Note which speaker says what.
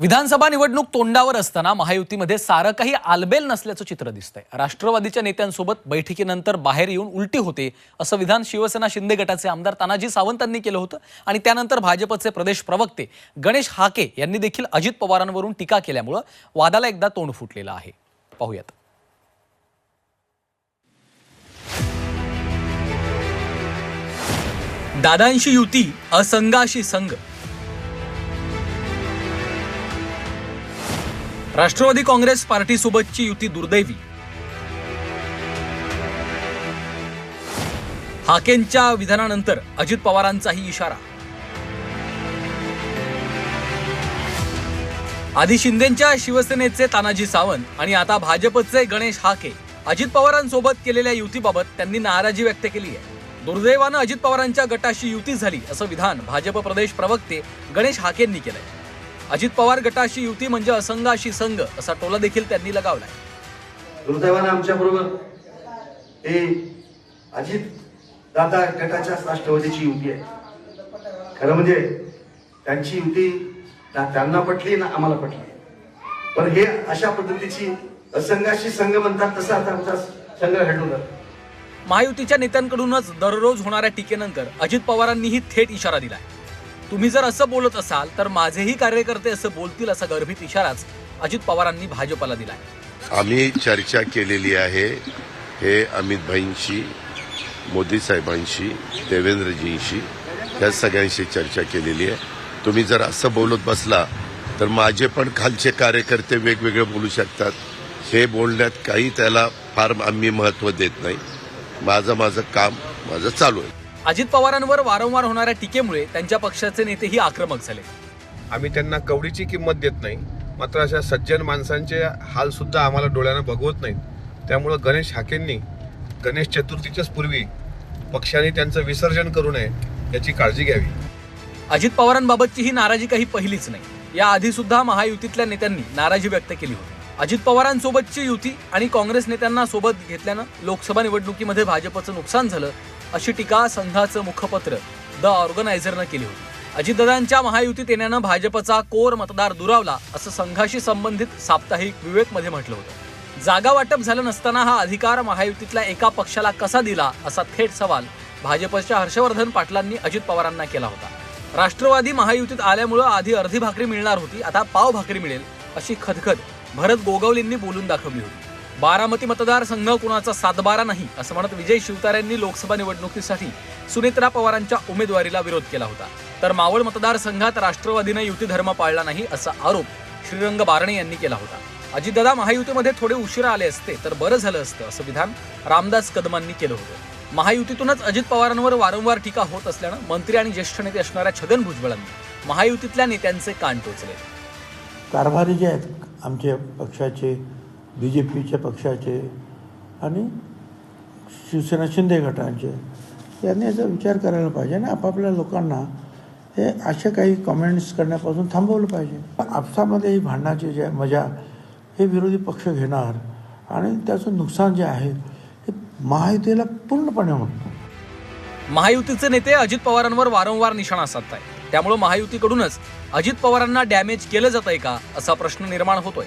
Speaker 1: विधानसभा निवडणूक तोंडावर असताना महायुतीमध्ये सारं काही आलबेल नसल्याचं चित्र दिसतंय. राष्ट्रवादीच्या नेत्यांसोबत बैठकीनंतर बाहेर येऊन उलटी होते असं विधान शिवसेना शिंदे गटाचे आमदार तानाजी सावंतांनी केलं होतं. आणि त्यानंतर भाजपचे प्रदेश प्रवक्ते गणेश हाके यांनी देखील अजित पवारांवरून टीका केल्यामुळं वादाला एकदा तोंड फुटलेलं आहे. पाहूयात. दादांशी युती असंघाशी संघ. राष्ट्रवादी काँग्रेस पार्टीसोबतची युती दुर्दैवी. हाकेंच्या विधानानंतर अजित पवारांचाही इशारा. आधी शिंदेच्या शिवसेनेचे तानाजी सावंत आणि आता भाजपचे गणेश हाके अजित पवारांसोबत केलेल्या युतीबाबत त्यांनी नाराजी व्यक्त केली आहे. दुर्दैवानं अजित पवारांच्या गटाशी युती झाली असं विधान भाजप प्रदेश प्रवक्ते गणेश हाकेंनी केलंय. अजित पवार गटाशी युती म्हणजे असंघाशी संघ असा टोला देखील त्यांनी लगावलाय.
Speaker 2: दुर्दैवानं आमच्या बरोबर हे अजित दादा गटाच्या राष्ट्रवादीची युती आहे. खरं म्हणजे त्यांची युती ना त्यांना पटली ना आम्हाला पटली. पण हे अशा पद्धतीची असंघाशी संघ म्हणतात तसा आता आमचा संघ घडवला
Speaker 1: महायुतीच्या नेत्यांकडूनच दररोज होणाऱ्या टीकेनंतर अजित पवारांनीही थेट इशारा दिलाय. तुम्ही जर असं बोलत असाल तर माझेही कार्यकर्ते असं बोलतील असा गर्भित इशाराच अजित पवारांनी भाजपला दिला
Speaker 3: आम्ही चर्चा केलेली आहे हे अमित भाईंशी मोदी साहेबांशी देवेंद्रजींशी या सगळ्यांशी चर्चा केलेली आहे. तुम्ही जर असं बोलत बसला तर माझे पण खालचे कार्यकर्ते वेगवेगळे बोलू शकतात. हे बोलण्यात काही त्याला फार आम्ही महत्त्व देत नाही. माझं माझं काम माझं चालू आहे.
Speaker 1: अजित पवारांवर वारंवार होणाऱ्या टीकेमुळे त्यांच्या पक्षाचे नेतेही आक्रमक झाले.
Speaker 4: आम्ही त्यांना कवडीची किंमत देत नाही. मात्र अशा सज्जन माणसांचे हाल सुद्धा आम्हाला डोळ्यानं बघवत नाहीत. त्यामुळं गणेश हाकेंनी गणेश चतुर्थीच्याच पूर्वी पक्षाने त्यांचं विसर्जन करू नये याची काळजी घ्यावी.
Speaker 1: अजित पवारांबाबतची ही नाराजी काही पहिलीच नाही. या आधी सुद्धा महायुतीतल्या नेत्यांनी नाराजी व्यक्त केली होती. अजित पवारांसोबतची युती आणि काँग्रेस नेत्यांना सोबत घेतल्यानं लोकसभा निवडणुकीमध्ये भाजपचं नुकसान झालं अशी टीका संघाचं मुखपत्र द ऑर्गनायझरनं केली होती. अजितदादांच्या महायुतीत येण्यानं भाजपचा कोर मतदार दुरावला असं संघाशी संबंधित साप्ताहिक विवेकमध्ये म्हटलं होतं. जागा वाटप झालं नसताना हा अधिकार महायुतीतल्या एका पक्षाला कसा दिला असा थेट सवाल भाजपच्या हर्षवर्धन पाटलांनी अजित पवारांना केला होता. राष्ट्रवादी महायुतीत आल्यामुळं आधी अर्धी भाकरी मिळणार होती आता पाव भाकरी मिळेल अशी खदखद भरत गोगावलींनी बोलून दाखवली होती. बारामती मतदारसंघ कुणाचा सातबारा नाही असं म्हणत विजय शिवतारेंनी लोकसभा निवडणुकीसाठी सुनेत्रा पवारांच्या उमेदवारीला विरोध केला होता. तर मावळ मतदारसंघात राष्ट्रवादीनं युती धर्म पाळला नाही असा आरोप श्रीरंग बारणे यांनी केला होता. अजितदादा महायुतीमध्ये थोडे उशिरा आले असते तर बरं झालं असतं असं विधान रामदास कदमांनी केलं होतं. महायुतीतूनच अजित पवारांवर वारंवार टीका होत असल्यानं मंत्री आणि ज्येष्ठ नेते असणाऱ्या छगन भुजबळांनी महायुतीतल्या नेत्यांचे कान टोचले.
Speaker 5: कारभारी जे आहेत आमचे पक्षाचे बी जे पीच्या पक्षाचे आणि शिवसेना शिंदे गटांचे यांनी याचा विचार करायला पाहिजे आणि आपापल्या लोकांना हे अशा काही कमेंट्स करण्यापासून थांबवलं पाहिजे. आपसामध्ये ही भांडणाची जे मजा हे विरोधी पक्ष घेणार आणि त्याचं नुकसान जे आहे हे महायुतीला पूर्णपणे होतं
Speaker 1: महायुतीचे नेते अजित पवारांवर वारंवार निशाणा साधत आहे त्यामुळे महायुतीकडूनच अजित पवारांना डॅमेज केलं जात आहे का असा प्रश्न निर्माण होतोय.